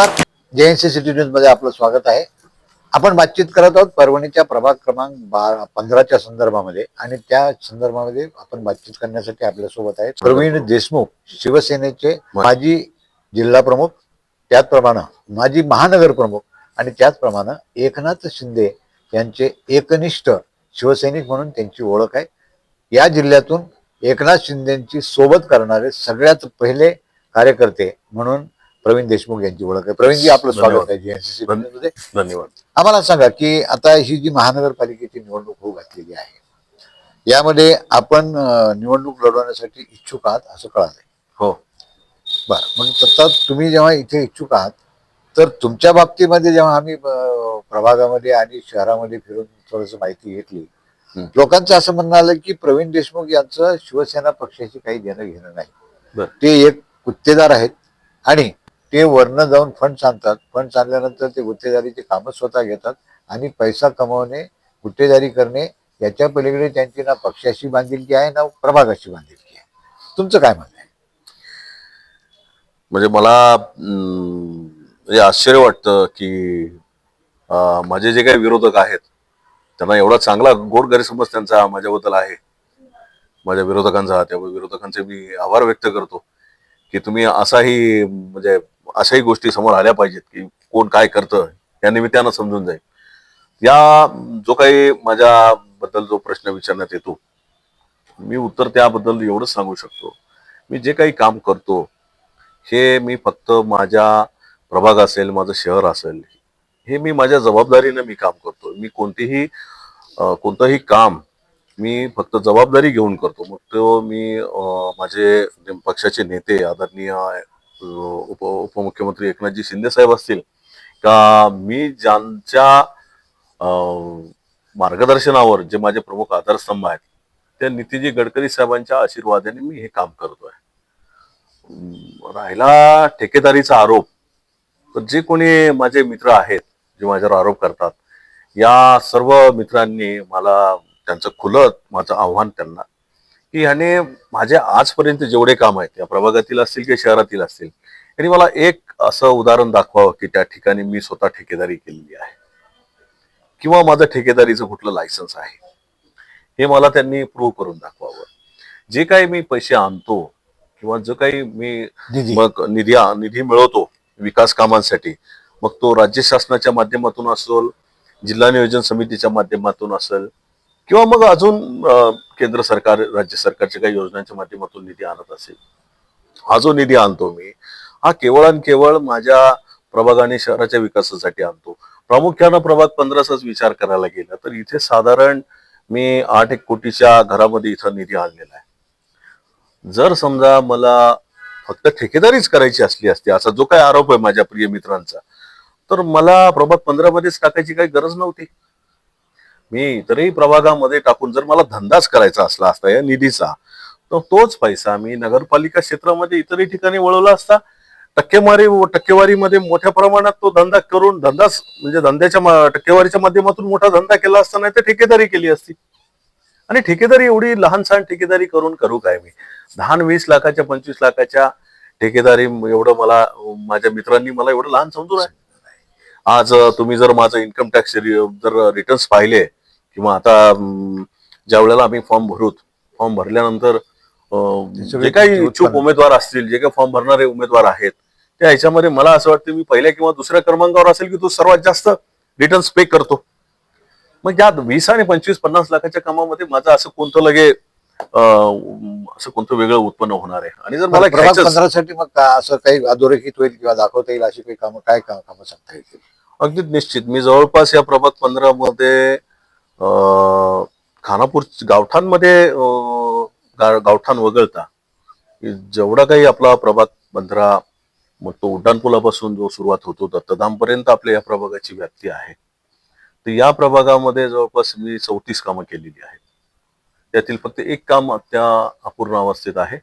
नमस्कार. जे N C city न्यूजमध्ये आपलं स्वागत आहे. आपण बातचीत करत आहोत परभणीच्या प्रभाग क्रमांक बारा पंधराच्या संदर्भामध्ये आणि त्या संदर्भामध्ये आपण बातचीत करण्यासाठी आपल्यासोबत आहेत प्रवीण देशमुख शिवसेनेचे माजी जिल्हा प्रमुख त्याचप्रमाणे माजी महानगर प्रमुख आणि त्याचप्रमाणे एकनाथ शिंदे यांचे एकनिष्ठ शिवसैनिक म्हणून त्यांची ओळख आहे. या जिल्ह्यातून एकनाथ शिंदेची सोबत करणारे सगळ्यात पहिले कार्यकर्ते म्हणून प्रवीण देशमुख यांची ओळख आहे प्रवीणजी आपलं स्वागत. आहे जीएनसीसी मध्ये धन्यवाद आम्हाला सांगा की आता ही जी महानगरपालिकेची निवडणूक होऊ घातलेली आहे यामध्ये आपण निवडणूक लढवण्यासाठी इच्छुक आहात असं कळालंय हो बरं मग तसा तुम्ही जेव्हा इथे इच्छुक आहात तर तुमच्या बाबतीमध्ये जेव्हा आम्ही प्रभागामध्ये आणि शहरामध्ये फिरून थोडस माहिती घेतली. लोकांचं असं म्हणणं आलं की प्रवीण देशमुख यांचं शिवसेना पक्षाशी काही देणं घेणं नाही. ते एक गुत्तेदार आहेत आणि ते वरनं जाऊन फंड सांगतात. फंड सांगल्यानंतर ते गुत्तेदारीचे कामं स्वतः घेतात आणि पैसा कमवणे गुत्तेदारी करणे याच्या पलीकडे त्यांची ना पक्षाशी बांधिलकी आहे ना प्रभागाशी बांधिलकी आहे. तुमचं काय म्हणणं आहे? म्हणजे मला म्हणजे आश्चर्य वाटतं की माझे जे काही विरोधक आहेत त्यांना एवढा चांगला गोड गैरसमज त्यांचा माझ्याबद्दल आहे. माझ्या विरोधकांचा त्या विरोधकांचे मी आभार व्यक्त करतो. की तुम्ही असाही म्हणजे अशाही गोष्टी समोर आल्या पाहिजेत की कोण काय करतं या निमित्तानं समजून जाईल. या जो काही माझ्याबद्दल जो प्रश्न विचारण्यात येतो मी उत्तर त्याबद्दल एवढंच सांगू शकतो. मी जे काही काम करतो हे मी फक्त माझ्या प्रभाग असेल माझं शहर असेल हे मी माझ्या जबाबदारीनं मी काम करतो मी कोणतीही कोणतंही काम मी फक्त जबाबदारी घेऊन करतो. मग तो मी माझे पक्षाचे नेते आदरणीय उप उपमुख्यमंत्री एकनाथजी शिंदे साहेब असतील का मी ज्यांच्या मार्गदर्शनावर जे माझे प्रमुख आधारस्तंभ आहेत त्या नितीजी गडकरी साहेबांच्या आशीर्वादाने मी हे काम करतो आहे राहिला ठेकेदारीचा आरोप तर जे कोणी माझे मित्र आहेत जे माझ्यावर आरोप करतात या सर्व मित्रांनी मला त्यांचं खुलं माझं आव्हान त्यांना की ह्याने माझे आजपर्यंत जेवढे काम आहेत या प्रभागातील असतील किंवा शहरातील असतील यांनी मला एक असं उदाहरण दाखवावं की त्या ठिकाणी मी स्वतः ठेकेदारी केलेली आहे. किंवा माझं ठेकेदारीचं कुठलं लायसन्स आहे. हे मला त्यांनी प्रूव्ह करून दाखवावं. जे काही मी पैसे आणतो किंवा जो काही मी निधी. मग निधी निधी मिळवतो विकास कामांसाठी मग तो राज्य शासनाच्या माध्यमातून असेल जिल्हा नियोजन समितीच्या माध्यमातून असेल किंवा मग अजून केंद्र सरकार राज्य सरकारच्या काही योजनांच्या माध्यमातून निधी आणत असेल हा जो निधी आणतो मी हा केवळ आणि केवळ माझ्या प्रभागाने शहराच्या विकासासाठी आणतो. प्रामुख्यानं प्रभाग पंधराचाच विचार करायला गेला तर इथे साधारण मी आठ एक कोटीच्या घरामध्ये इथं निधी आणलेला आहे. जर समजा मला फक्त ठेकेदारीच करायची असली असती असा जो काही आरोप आहे माझ्या प्रिय मित्रांचा तर मला प्रभाग पंधरा मध्येच टाकायची काही गरज नव्हती. मी इतरही प्रभागामध्ये टाकून जर मला धंदाच करायचा असला असता या निधीचा तर तोच पैसा मी नगरपालिका क्षेत्रामध्ये इतरही ठिकाणी वळवला असता टक्केवारी टक्केवारीमध्ये मोठ्या प्रमाणात तो धंदा करून धंदाच म्हणजे धंद्याच्या टक्केवारीच्या माध्यमातून मोठा धंदा केला असता नाही तर ठेकेदारी केली असती. आणि ठेकेदारी एवढी लहान सहान ठेकेदारी करून करू काय मी? दहा वीस लाखाच्या पंचवीस लाखाच्या ठेकेदारी एवढं मला माझ्या मित्रांनी मला एवढं लहान समजून आहे. आज तुम्ही जर माझं इन्कम टॅक्स जर रिटर्न्स पाहिले किंवा आता ज्या वेळेला आम्ही फॉर्म भरूत फॉर्म भरल्यानंतर जे काही इच्छुक उमेदवार असतील जे काही फॉर्म भरणारे उमेदवार आहेत त्या ह्याच्यामध्ये मला असं वाटतं मी पहिल्या किंवा दुसऱ्या क्रमांकावर असेल की तो सर्वात जास्त रिटर्न्स पे करतो. मग या वीस आणि पंचवीस पन्नास लाखाच्या कामामध्ये माझं असं कोणतं लगे असं कोणतं वेगळं उत्पन्न होणार आहे? आणि जर मला पंधरासाठी मग असं काही अधोरेखित होईल किंवा दाखवता येईल अशी काही कामं काय कामं सांगता येतील? अगदी निश्चित. मी जवळपास या प्रभाग पंधरा मध्ये खानापूर गावठाणमध्ये गा- गावठाण वगळता की जेवढा काही आपला प्रभाग बंधरा मग तो उड्डाणपुलापासून जो सुरुवात होतो दत्तधामपर्यंत आपल्या या प्रभागाची व्याप्ती आहे. तर या प्रभागामध्ये जवळपास मी चौतीस कामं केलेली आहेत. त्यातील फक्त एक काम त्या अपूर्ण अवस्थेत आहे.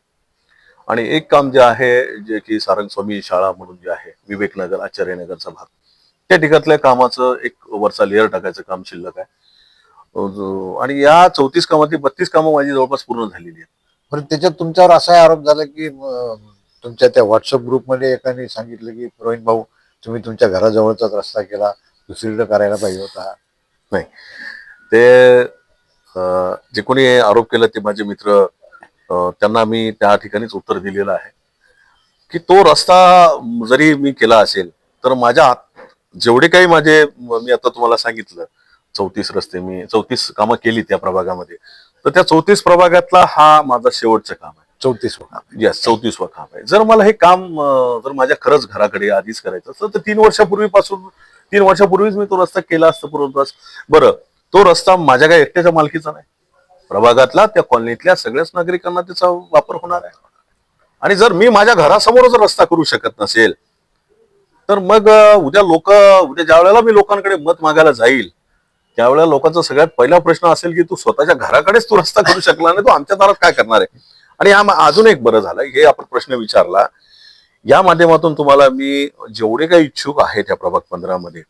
आणि एक काम जे आहे जे की सारंगस्वामी शाळा म्हणून जे आहे विवेकनगर आचार्यनगरचा भाग त्या ठिकाणल्या कामाचं एक वरचा लेअर टाकायचं काम शिल्लक आहे. आणि या चौतीस कामातली बत्तीस कामं माझी जवळपास पूर्ण झालेली आहेत. पण त्याच्यात तुमच्यावर असा आरोप झाला की तुमच्या त्या व्हॉट्सअप ग्रुपमध्ये एकाने सांगितलं की प्रवीण भाऊ तुम्ही तुमच्या घराजवळचाच रस्ता केला दुसरीकडे करायला पाहिजे होता. नाही. ते जे कोणी आरोप केला ते माझे मित्र त्यांना मी त्या ठिकाणीच उत्तर दिलेलं आहे. की तो रस्ता जरी मी केला असेल तर माझ्या जेवढे काही माझे मी आता तुम्हाला सांगितलं चौतीस रस्ते मी चौतीस कामं केली त्या प्रभागामध्ये. तर त्या चौतीस प्रभागातला हा माझा शेवटचं काम आहे. चौतीस येस चौतीसवा काम आहे. जर मला हे काम जर माझ्या खरंच घराकडे आधीच करायचं असतं तर तीन वर्षापूर्वीपासून तीन वर्षापूर्वीच मी तो रस्ता केला असता पूर्वपास बरं तो रस्ता माझ्या काय एकट्याच्या मालकीचा नाही. प्रभागातला त्या कॉलनीतल्या सगळ्याच नागरिकांना त्याचा वापर होणार आहे. आणि जर मी माझ्या घरासमोरच रस्ता करू शकत नसेल तर मग उद्या लोक उद्या ज्या वेळेला मी लोकांकडे मत मागायला जाईल त्यावेळेला लोकांचा सगळ्यात पहिला प्रश्न असेल की तू स्वतःच्या घराकडेच तू रस्ता करू शकला नाही तू आमच्या दारात काय करणार आहे? आणि या अजून एक बरं झालं हे आपण प्रश्न विचारला. या माध्यमातून तुम्हाला मी जेवढे काही इच्छुक आहेत त्या प्रभाग पंधरामध्ये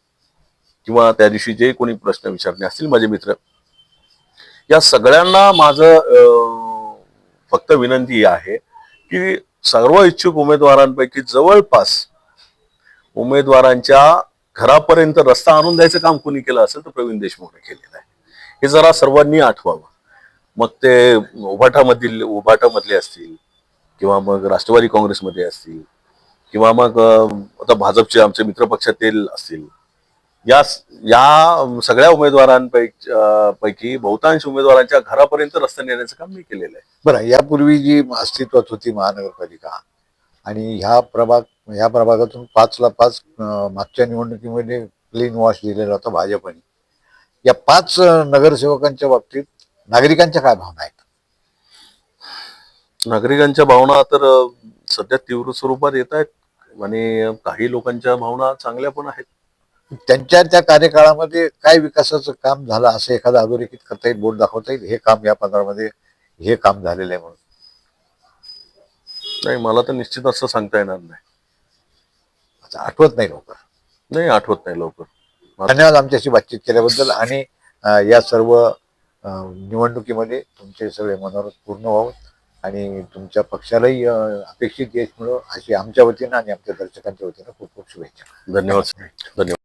किंवा त्या दिवशी जे कोणी प्रश्न विचारले असतील माझे मित्र या सगळ्यांना माझं अं, फक्त विनंती आहे की सर्व इच्छुक उमेदवारांपैकी जवळपास उमेदवारांच्या घरापर्यंत रस्ता आणून द्यायचं काम कोणी केलं असेल तर प्रवीण देशमुखने केलेलं आहे. हे जरा सर्वांनी आठवावं. मग ते उभाटामधील उभाटामधले असतील किंवा मग राष्ट्रवादी काँग्रेसमध्ये असतील किंवा मग आता भाजपचे आमचे मित्र पक्षातील असतील. या या सगळ्या उमेदवारांपैकी पैकी बहुतांश उमेदवारांच्या घरापर्यंत रस्ता नेण्याचं काम मी केलेलं आहे. बरं यापूर्वी जी अस्तित्वात होती महानगरपालिका आणि ह्या प्रभाग ह्या प्रभागातून पाचला पाच मागच्या निवडणुकीमध्ये क्लीन वॉश दिलेला होता भाजपने. या पाच नगरसेवकांच्या बाबतीत नागरिकांच्या काय भावना आहेत? नागरिकांच्या भावना तर सध्या तीव्र स्वरूपात येत आहेत आणि काही लोकांच्या भावना चांगल्या पण आहेत. त्यांच्या त्या कार्यकाळामध्ये काय विकासाचं काम झालं असं एखादं अधोरेखित करता येईल बोर्ड दाखवता येईल? हे काम या पंधरामध्ये हे काम झालेलं आहे म्हणून. नाही मला तर निश्चित असं सांगता येणार नाही. आता आठवत नाही लवकर. नाही आठवत नाही लवकर. धन्यवाद आमच्याशी बातचीत केल्याबद्दल आणि या सर्व निवडणुकीमध्ये तुमचे सगळे मनोरथ पूर्ण व्हावं आणि तुमच्या पक्षालाही अपेक्षित यश मिळो अशी आमच्या वतीनं आणि आमच्या दर्शकांच्या वतीनं खूप खूप शुभेच्छा. धन्यवाद. धन्यवाद.